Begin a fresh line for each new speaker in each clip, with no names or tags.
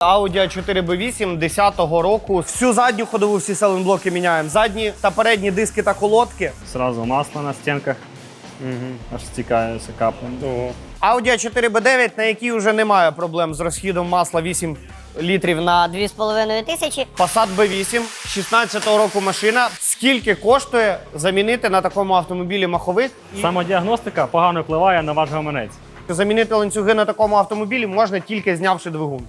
Audi A4 B8 10-го року. Всю задню ходову, всі селенблоки міняємо. Задні та передні диски та колодки.
Сразу масло на стінках. Аж стікається каплем.
Audi A4 B9, на якій вже немає проблем з розхідом масла 8 літрів на
на 2,5 тисячі.
Passat B8, 16-го року машина. Скільки коштує замінити на такому автомобілі маховик? І
Самодіагностика погано впливає на ваш гаманець.
замінити ланцюги на такому автомобілі можна тільки знявши двигун.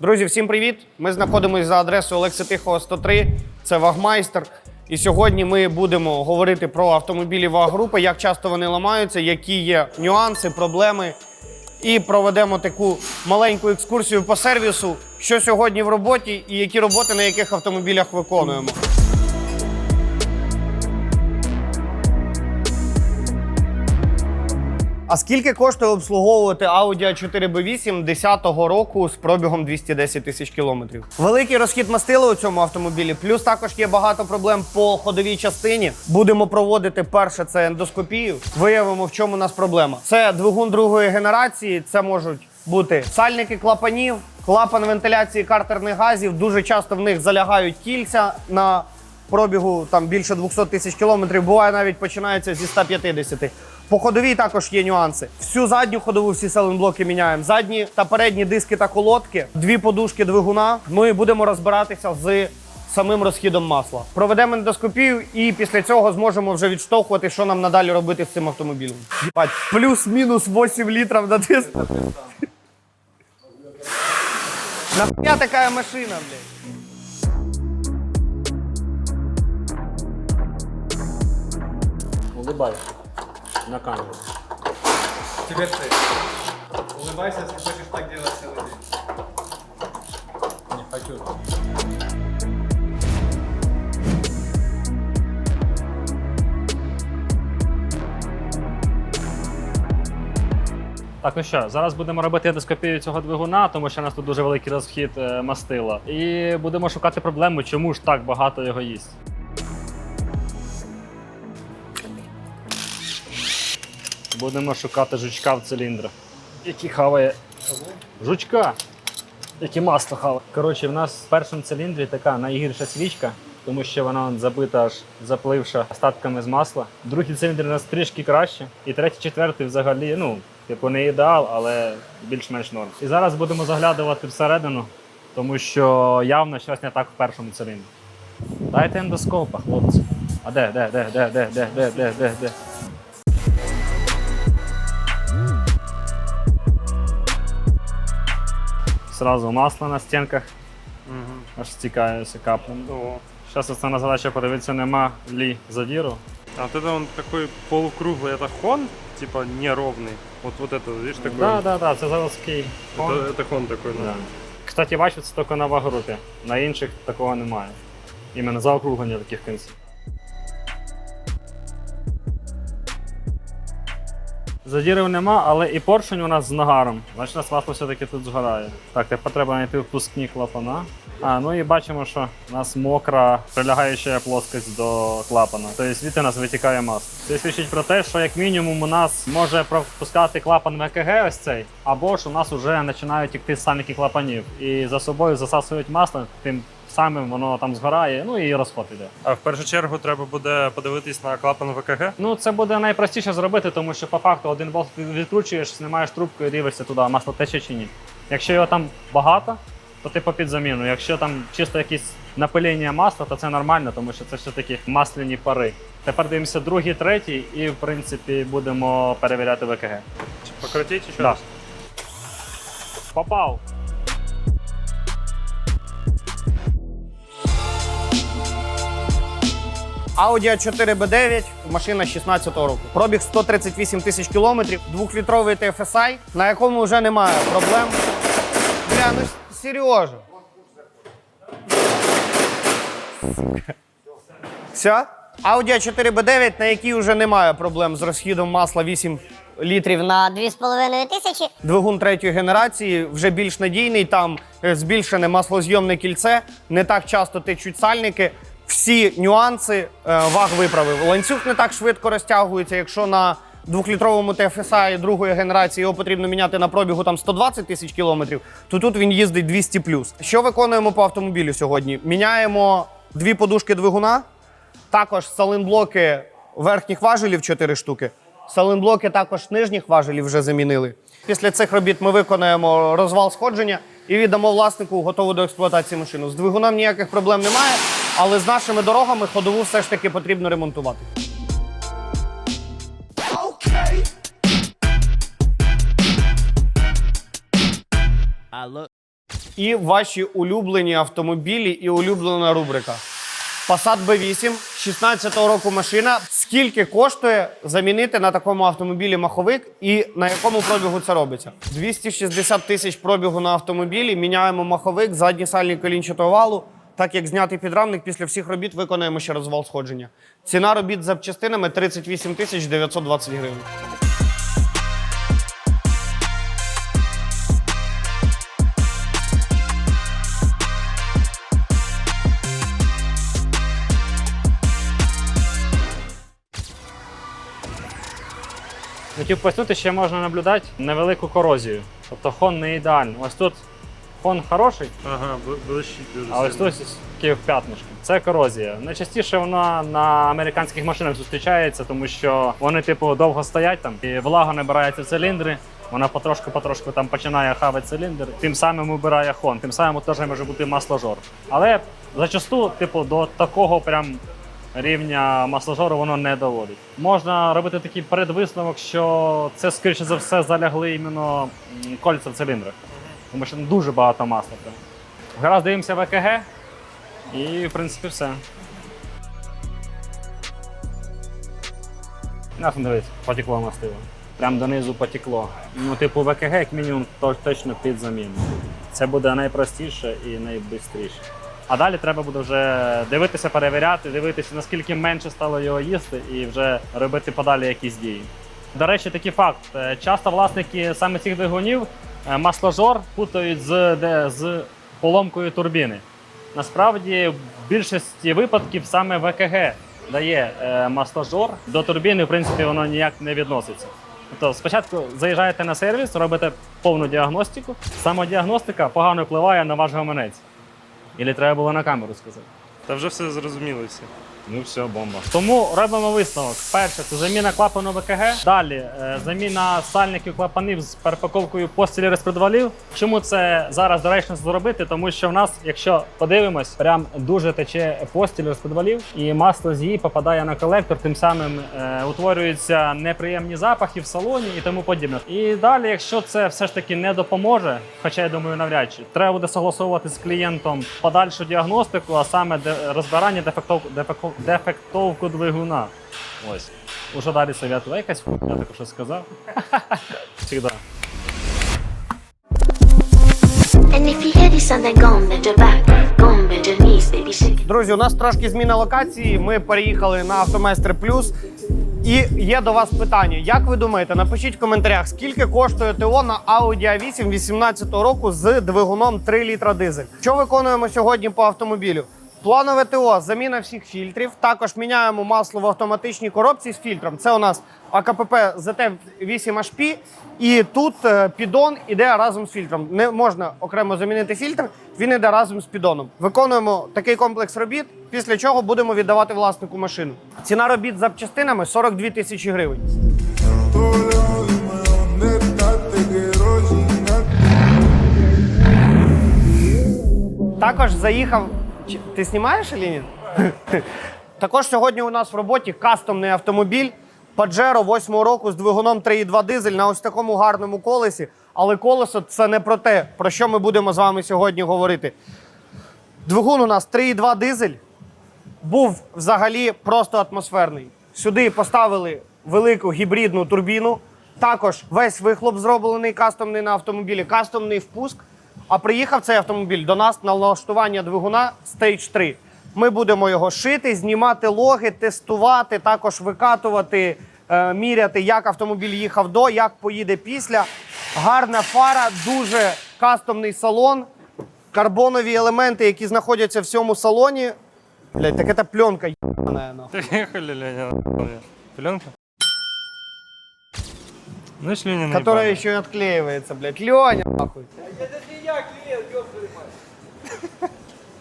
Друзі, всім привіт! Ми знаходимося за адресою Олекси Тихого 103. Це Вагмайстер. І сьогодні ми будемо говорити про автомобілі Ваг-групи, як часто вони ламаються, які є нюанси, проблеми. І проведемо таку маленьку екскурсію по сервісу, що сьогодні в роботі і які роботи на яких автомобілях виконуємо. А скільки коштує обслуговувати Audi A4 B8 10-го року з пробігом 210 тисяч кілометрів? Великий розхід мастила у цьому автомобілі. Плюс також є багато проблем по ходовій частині. Будемо проводити перше це ендоскопію. Виявимо, в чому у нас проблема. Це двигун другої генерації. Це можуть бути сальники клапанів, клапан вентиляції картерних газів. Дуже часто в них залягають кільця на пробігу там більше 200 тисяч кілометрів. Буває навіть починається зі 150. По ходовій також є нюанси. Всю задню ходову, всі селенблоки міняємо. Задні та передні диски та колодки, дві подушки двигуна. Ну і будемо розбиратися з самим розхідом масла. Проведемо ендоскопію і після цього зможемо вже відштовхувати, що нам надалі робити з цим автомобілем. Плюс-мінус 8 літрів на диск. Нахуя така машина, блядь?
Улибайся на камеру.
Теперь ты. Улыбайся, если хочешь так делать целый день. Не хочу.
Так, ну що, зараз будемо робити ендоскопію цього двигуна, тому що у нас тут дуже великий розхід е, мастила. І будемо шукати проблему, чому ж так багато його їсть. Будемо шукати жучка в циліндрах, який хаває жучка, який масло хаває. Коротше, в нас в першому циліндрі така найгірша свічка, тому що вона забита аж запливша остатками з масла. Другий циліндр у нас трішки краще. І третій, четвертий взагалі, ну, типу, не ідеал, але більш-менш норм. І зараз будемо заглядувати всередину, тому що явно щось не так в першому циліндрі. Дайте ендоскопа, хлопці. А де, де, де, де, де, де, де, де, де, де? Сразу масло на стінках, аж стікається каплем. Зараз основна задача подивитися, нема лі задіру.
А вот это он такой полукруглый, это хон, типа неровный. Вот вот это, видишь, такой.
Так, так, так, це заводський.
Это, это хон такой, да.
Да. Кстати, бачу, це тільки на вагрупі. На інших такого немає. Іменно заокруглення таких кінців. Задірів нема, але і поршень у нас з нагаром. Значить, нас масло все-таки тут згорає. Так, тепер треба знайти впускні клапана. А, ну і бачимо, що у нас мокра прилягаюча плоскость до клапана. Тобто звідти у нас витікає масло. Це свідчить про те, що як мінімум у нас може пропускати клапан ВКГ ось цей, або ж у нас вже починають тікти сальники клапанів і за собою засасують масло, тим самим воно там згорає, ну і розход іде.
А в першу чергу треба буде подивитись на клапан ВКГ.
Ну, це буде найпростіше зробити, тому що по факту один болт відкручуєш, знімаєш трубку і дивишся туди, масло тече чи ні. Якщо його там багато, то ти по під заміну. Якщо там чисто якісь напилення масла, то це нормально, тому що це все-таки масляні пари. Тепер дивимося другий, третій, і в принципі будемо перевіряти ВКГ.
Покрутить еще
Да.
раз.
Попав.
Audi A4 B9, машина 16-го року. Пробіг 138 тисяч кілометрів, двохлітровий TFSI, на якому вже немає проблем. Бля, ну Сережа. Все? Audi A4 B9, на якій вже немає проблем з розхідом масла 8 літрів на
На 2,5 тисячі.
Двигун третьої генерації вже більш надійний, там е, збільшене маслозйомне кільце, не так часто течуть сальники. Всі нюанси е, ваг виправив. Ланцюг не так швидко розтягується, якщо на двохлітровому TFSI другої генерації його потрібно міняти на пробігу там 120 тисяч кілометрів, то тут він їздить 200 Що виконуємо по автомобілю сьогодні? Міняємо дві подушки двигуна, також саленблоки верхніх важелів 4 штуки. Саленблоки також нижніх важелів вже замінили. Після цих робіт ми виконаємо розвал сходження і віддамо власнику готову до експлуатації машину. З двигуном ніяких проблем немає, але з нашими дорогами ходову все ж таки потрібно ремонтувати. І ваші улюблені автомобілі і улюблена рубрика. Passat B8, 16-го року машина. Скільки коштує замінити на такому автомобілі маховик і на якому пробігу це робиться? 260 тисяч пробігу на автомобілі. Міняємо маховик, задній сальник колінчатого валу. Так як знятий підрамник, після всіх робіт виконуємо ще розвал сходження. Ціна робіт з запчастинами 38 тисяч 920 гривень.
Хотів пояснити, ще можна наблюдати невелику корозію. Тобто хон не ідеальний. Ось тут хон хороший,
Ага, блищить дуже
а ось
сильно.
таке в п'ятнишко. Це корозія. Найчастіше вона на американських машинах зустрічається, тому що вони, типу, довго стоять там, і влага набирається в циліндри. Вона потрошку-потрошку там починає хавати циліндр, тим самим убирає хон, тим самим теж може бути масложор. Але зачасту, типу, до такого прям рівня масложору воно не доводить. Можна робити такий передвисновок, що це, скоріше за все, залягли іменно м, кольця в циліндрах. Тому що дуже багато масла. Гаразд дивимося в ЕКГ, і в принципі все. На дивись, потекло мастило. Прям донизу потекло. Ну, типу, в ЕКГ, як мінімум, то точно під заміну. Це буде найпростіше і найбистріше. А далі треба буде вже дивитися, перевіряти, дивитися, наскільки менше стало його їсти, і вже робити подалі якісь дії. До речі, такий факт. Е, Часто власники саме цих двигунів масложор путають з, де, з поломкою турбіни. Насправді, в більшості випадків саме ВКГ дає е, масложор. До турбіни, в принципі, воно ніяк не відноситься. Тобто спочатку заїжджаєте на сервіс, робите повну діагностику. Самодіагностика погано впливає на ваш гаманець. Ілі треба було на камеру сказати.
Та вже все зрозуміло всі.
Ну все, бомба. Тому робимо висновок. Перше, це заміна клапану ВКГ. Далі е, заміна сальників клапанів з перепаковкою постілі розпредвалів. Чому це зараз доречно зробити? Тому що в нас, якщо подивимось, прям дуже тече постіль розпредвалів, і масло з її попадає на колектор, тим самим е, утворюються неприємні запахи в салоні і тому подібне. І далі, якщо це все ж таки не допоможе, хоча я думаю, навряд чи треба буде согласовувати з клієнтом подальшу діагностику, а саме де- розбирання дефектов, дефектов, дефектовку двигуна. Ось. Уже далі советую. Якась я таке що сказав. Всегда.
Друзі, у нас трошки зміна локації. Ми переїхали на Автомайстер Плюс. І є до вас питання. Як ви думаєте, напишіть в коментарях, скільки коштує ТО на Audi A8 18 року з двигуном 3 літра дизель? Що виконуємо сьогодні по автомобілю? Планове ТО, заміна всіх фільтрів. Також міняємо масло в автоматичній коробці з фільтром. Це у нас АКПП ZT8HP. І тут е, піддон іде разом з фільтром. Не можна окремо замінити фільтр, він іде разом з піддоном. Виконуємо такий комплекс робіт, після чого будемо віддавати власнику машину. Ціна робіт з запчастинами 42 тисячі гривень. Також заїхав. Чи- Ти знімаєш ні? Також сьогодні у нас в роботі кастомний автомобіль Pajero 8 року з двигуном 3,2 дизель на ось такому гарному колесі. Але колесо це не про те, про що ми будемо з вами сьогодні говорити. Двигун у нас 3,2 дизель був взагалі просто атмосферний. Сюди поставили велику гібридну турбіну. Також весь вихлоп зроблений кастомний на автомобілі, кастомний впуск. А приїхав цей автомобіль до нас на налаштування двигуна Stage 3. Ми будемо його шити, знімати логи, тестувати, також викатувати, е, міряти, як автомобіль їхав до, як поїде після. Гарна фара, дуже кастомний салон. Карбонові елементи, які знаходяться в цьому салоні, Блять, так это пленка.
Леня, Пленка? Ну,
Которая еще и отклеивается, блядь. Леня, нахуй.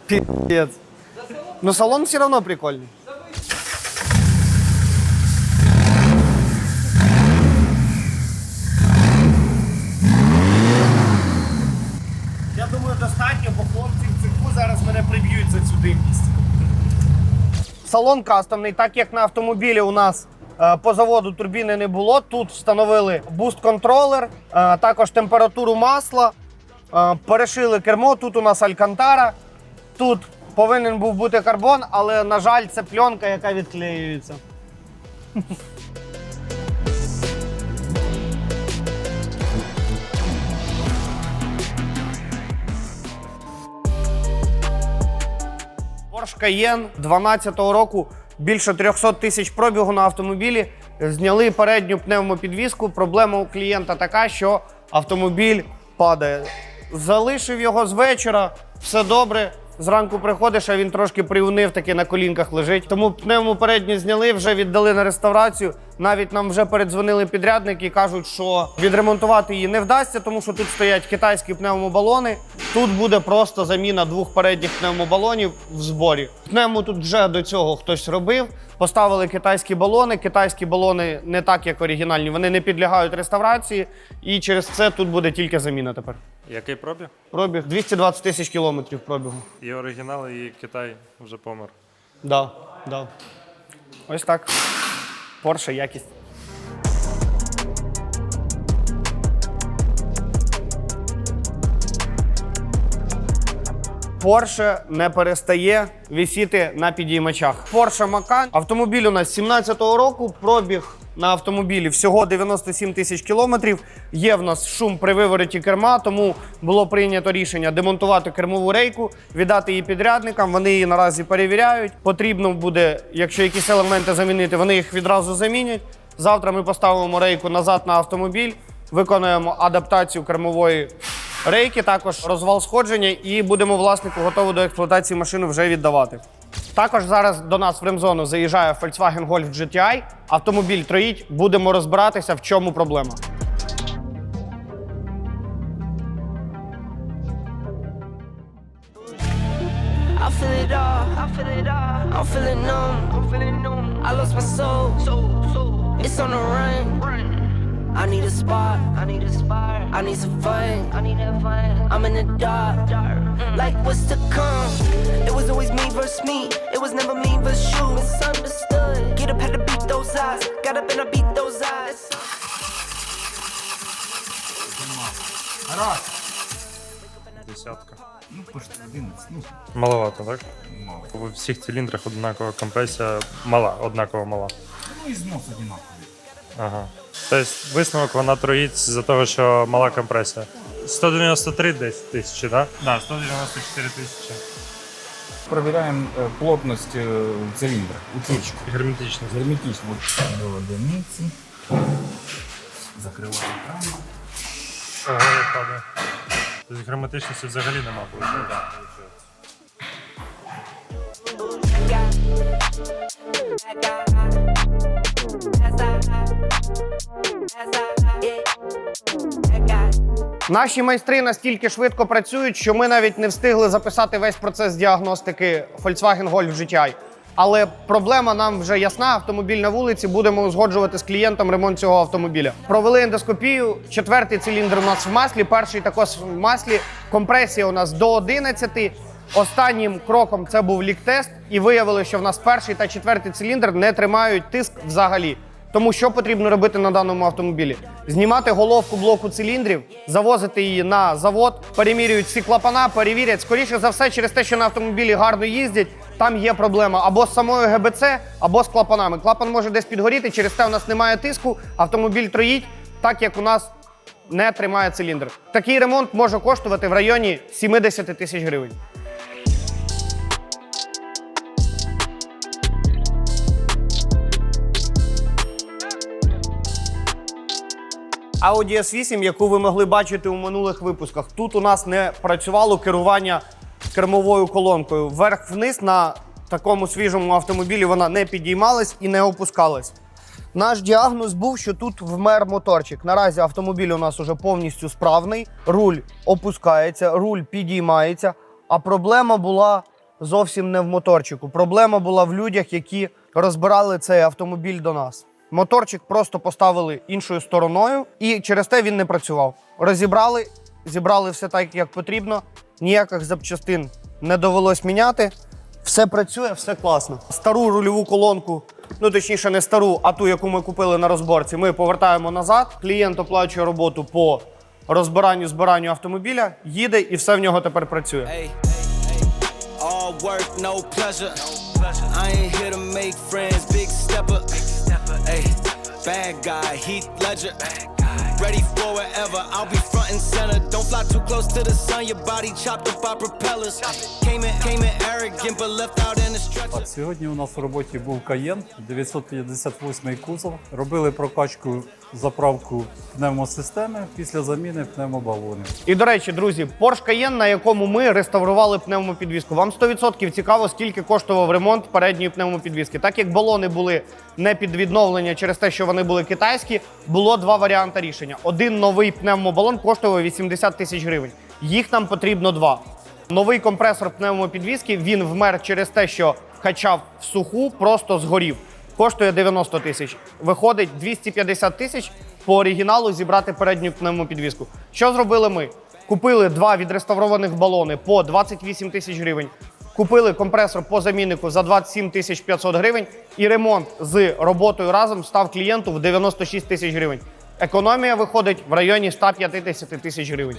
Пиздец. Но салон все равно прикольный. Я думаю, достатньо, бо хлопці в цеху зараз мене приб'ють за цю димність. Салон кастомний, так як на автомобілі у нас е, по заводу турбіни не було. Тут встановили буст-контролер, е, також температуру масла, е, перешили кермо. Тут у нас алькантара. Тут повинен був бути карбон, але, на жаль, це пленка, яка відклеюється. Porsche Cayenne 12-го року більше 300 тисяч пробігу на автомобілі. Зняли передню пневмопідвіску. Проблема у клієнта така, що автомобіль падає. Залишив його з вечора, все добре. Зранку приходиш, а він трошки приунив, таки на колінках лежить. Тому пневму передню зняли, вже віддали на реставрацію. Навіть нам вже передзвонили підрядники і кажуть, що відремонтувати її не вдасться, тому що тут стоять китайські пневмобалони. Тут буде просто заміна двох передніх пневмобалонів в зборі. Пневму тут вже до цього хтось робив. Поставили китайські балони. Китайські балони не так, як оригінальні, вони не підлягають реставрації, і через це тут буде тільки заміна тепер.
Який пробіг?
Пробіг 220 тисяч кілометрів пробігу.
І оригінал, і Китай вже помер.
Да, да. Ось так. Порше якість. Порше не перестає висіти на підіймачах. Порше Макан. Автомобіль у нас 17-го року. Пробіг на автомобілі всього 97 тисяч кілометрів. Є в нас шум при вивороті керма, тому було прийнято рішення демонтувати кермову рейку, віддати її підрядникам. Вони її наразі перевіряють. Потрібно буде, якщо якісь елементи замінити, вони їх відразу замінять. Завтра ми поставимо рейку назад на автомобіль, виконуємо адаптацію кермової рейки, також розвал сходження, і будемо власнику готову до експлуатації машини вже віддавати. Також зараз до нас в ремзону заїжджає Volkswagen Golf GTI. Автомобіль троїть. Будемо розбиратися, в чому проблема.
I need a spot. I need a spot. I need some fun. I need that fun. I'm in the dark. Dark. Like what's to come? It was always me versus me. It was never me versus you. Misunderstood. Get up, had to beat those eyes. Got up and I beat those eyes.
Десятка.
Ну, пошли 11, ну,
Маловато, так?
мало.
У всіх циліндрах однакова компресія мала, однаково мала.
Ну, і знос одинаковий.
Ага. Тобто висновок вона троїть з-за того, що мала компресія. 193 десь тисячі, так? Да? Да, 194 тисячі.
Провіряємо е, плотність е, циліндра, утечку.
Герметичність.
Герметично. Вот до одиниці. Закриваємо кран.
Ого, як падає. Тобто герметичності взагалі нема, виходить.
Наші майстри настільки швидко працюють, що ми навіть не встигли записати весь процес діагностики Volkswagen Golf GTI. Але проблема нам вже ясна. Автомобіль на вулиці. Будемо узгоджувати з клієнтом ремонт цього автомобіля. Провели ендоскопію. Четвертий циліндр у нас в маслі, перший також в маслі. Компресія у нас до 11. Останнім кроком це був лік-тест, і виявили, що в нас перший та четвертий циліндр не тримають тиск взагалі. Тому що потрібно робити на даному автомобілі? Знімати головку блоку циліндрів, завозити її на завод, перемірюють всі клапана, перевірять. Скоріше за все, через те, що на автомобілі гарно їздять, там є проблема або з самою ГБЦ, або з клапанами. Клапан може десь підгоріти, через те у нас немає тиску, автомобіль троїть, так як у нас не тримає циліндр. Такий ремонт може коштувати в районі 70 тисяч гривень. Audi S8, яку ви могли бачити у минулих випусках. Тут у нас не працювало керування кермовою колонкою. Вверх-вниз на такому свіжому автомобілі вона не підіймалась і не опускалась. Наш діагноз був, що тут вмер моторчик. Наразі автомобіль у нас уже повністю справний, руль опускається, руль підіймається. А проблема була зовсім не в моторчику. Проблема була в людях, які розбирали цей автомобіль до нас. Моторчик просто поставили іншою стороною, і через те він не працював. Розібрали, зібрали все так, як потрібно. Ніяких запчастин не довелось міняти. Все працює, все класно. Стару рульову колонку, ну точніше, не стару, а ту, яку ми купили на розборці, ми повертаємо назад. Клієнт оплачує роботу по розбиранню збиранню автомобіля, їде і все в нього тепер працює.
All work, no pleasure. I ain't here to make friends, big stepper. Bad guy, Heath Ledger. Ready for whatever, I'll be front and center. Don't fly too close to the sun, your body chopped up by propellers. Came in, came in arrogant, but left out in the stretcher.
Так, сьогодні у нас в роботі був Каєн 958 кузов. Робили прокачку заправку пневмосистеми після заміни пневмобалонів.
І до речі, друзі, Porsche Cayenne, на якому ми реставрували пневмопідвіску. Вам 100% цікаво, скільки коштував ремонт передньої пневмопідвіски. Так як балони були не під відновлення через те, що вони були китайські, було два варіанти рішення. Один новий пневмобалон коштував 80 тисяч гривень. Їх нам потрібно два. Новий компресор пневмопідвіски він вмер через те, що качав в суху, просто згорів. Коштує 90 тисяч. Виходить 250 тисяч по оригіналу зібрати передню пневмопідвіску. Що зробили ми? Купили два відреставрованих балони по 28 тисяч гривень. Купили компресор по заміннику за 27 тисяч 500 гривень, і ремонт з роботою разом став клієнту в 96 тисяч гривень. Економія виходить в районі 150 тисяч гривень.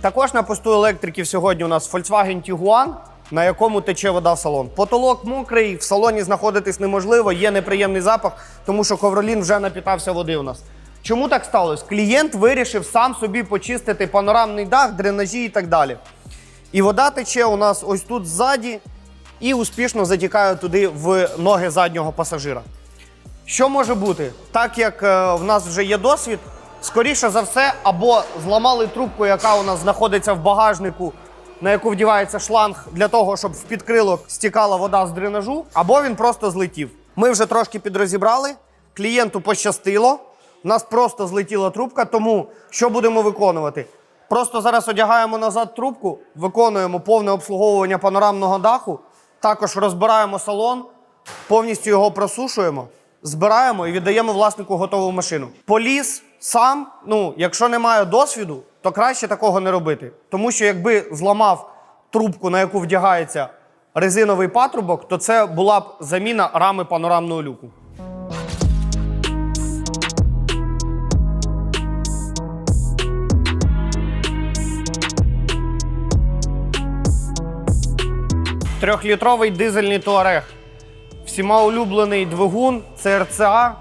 Також на посту електриків сьогодні у нас Volkswagen Tiguan, на якому тече вода в салон. Потолок мокрий, в салоні знаходитись неможливо, є неприємний запах, тому що ковролін вже напітався води у нас. Чому так сталося? Клієнт вирішив сам собі почистити панорамний дах, дренажі і так далі. І вода тече у нас ось тут ззаді і успішно затікає туди в ноги заднього пасажира. Що може бути? Так як е, в нас вже є досвід, скоріше за все, або зламали трубку, яка у нас знаходиться в багажнику, на яку вдівається шланг для того, щоб в підкрилок стікала вода з дренажу, або він просто злетів. Ми вже трошки підрозібрали, клієнту пощастило, у нас просто злетіла трубка, тому що будемо виконувати? Просто зараз одягаємо назад трубку, виконуємо повне обслуговування панорамного даху, також розбираємо салон, повністю його просушуємо, збираємо і віддаємо власнику готову машину. Поліз сам, ну, якщо немає досвіду, то краще такого не робити. Тому що якби зламав трубку, на яку вдягається резиновий патрубок, то це була б заміна рами панорамного люку. Трьохлітровий дизельний туарег. Всіма улюблений двигун ЦРЦА,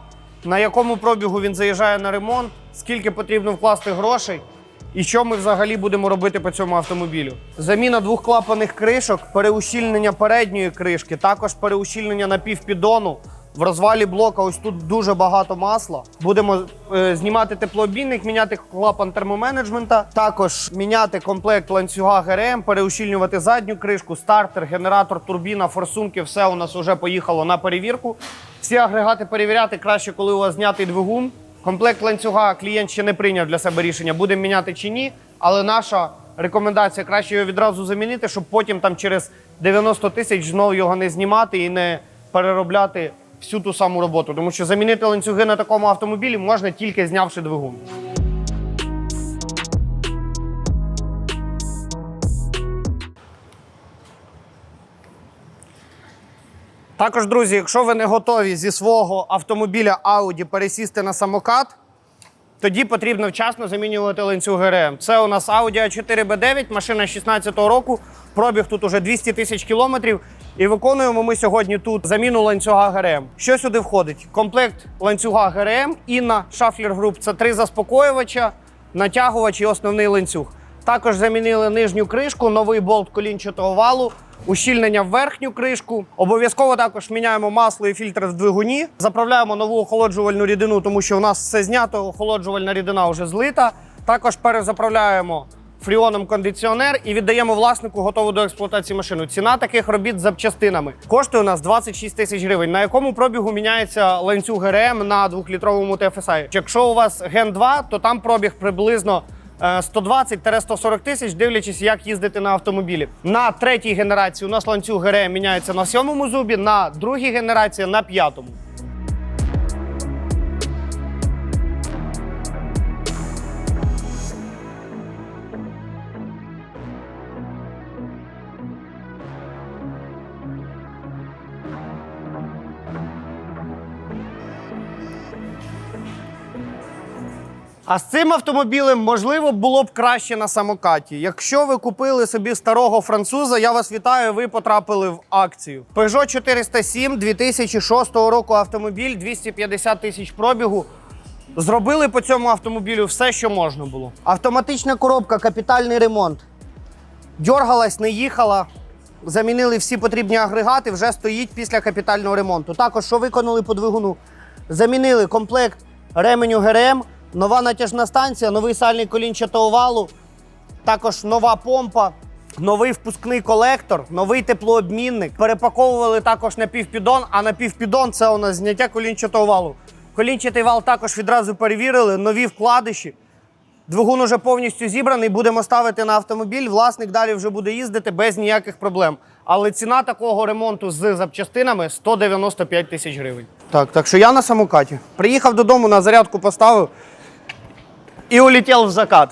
на якому пробігу він заїжджає на ремонт, скільки потрібно вкласти грошей, і що ми взагалі будемо робити по цьому автомобілю. Заміна двохклапаних кришок, переущільнення передньої кришки, також переущільнення напівпідону. В розвалі блока ось тут дуже багато масла. Будемо е, знімати теплообмінник, міняти клапан термоменеджмента, також міняти комплект ланцюга ГРМ, переущільнювати задню кришку, стартер, генератор, турбіна, форсунки. Все у нас вже поїхало на перевірку. Всі агрегати перевіряти краще, коли у вас знятий двигун. Комплект ланцюга клієнт ще не прийняв для себе рішення, будемо міняти чи ні. Але наша рекомендація краще його відразу замінити, щоб потім там через 90 тисяч знову його не знімати і не переробляти всю ту саму роботу. Тому що замінити ланцюги на такому автомобілі можна тільки знявши двигун. Також, друзі, якщо ви не готові зі свого автомобіля Audi пересісти на самокат, тоді потрібно вчасно замінювати ланцюг ГРМ. Це у нас Audi A4 B9, машина 16-го року. Пробіг тут уже 200 тисяч кілометрів. І виконуємо ми сьогодні тут заміну ланцюга ГРМ. Що сюди входить? Комплект ланцюга ГРМ, Інна Шафлер Груп. Це три заспокоювача, натягувач і основний ланцюг. Також замінили нижню кришку, новий болт колінчатого валу, ущільнення в верхню кришку. Обов'язково також міняємо масло і фільтр в двигуні. Заправляємо нову охолоджувальну рідину, тому що у нас все знято, охолоджувальна рідина вже злита. Також перезаправляємо фріоном кондиціонер і віддаємо власнику готову до експлуатації машину. Ціна таких робіт з запчастинами коштує у нас 26 тисяч гривень. На якому пробігу міняється ланцюг ГРМ на 2-літровому TFSI? Якщо у вас Ген 2, то там пробіг приблизно е, 120-140 тисяч, дивлячись, як їздити на автомобілі. На третій генерації у нас ланцюг ГРМ міняється на сьомому зубі, на другій генерації на п'ятому. А з цим автомобілем можливо було б краще на самокаті. Якщо ви купили собі старого француза, я вас вітаю. Ви потрапили в акцію. Peugeot 407 2006 року автомобіль, 250 тисяч пробігу. Зробили по цьому автомобілю все, що можна було. Автоматична коробка, капітальний ремонт. Дьоргалась, не їхала. Замінили всі потрібні агрегати, вже стоїть після капітального ремонту. Також, що виконали по двигуну? Замінили комплект ременю ГРМ, нова натяжна станція, новий сальний колінчатого валу, також нова помпа, новий впускний колектор, новий теплообмінник. Перепаковували також напівпідон, а напівпідон це у нас зняття колінчатого валу. Колінчатий вал також відразу перевірили, нові вкладиші. Двигун уже повністю зібраний, будемо ставити на автомобіль. Власник далі вже буде їздити без ніяких проблем. Але ціна такого ремонту з запчастинами 195 тисяч гривень. Так, так що я на самокаті. Приїхав додому, на зарядку поставив і улетів в закат.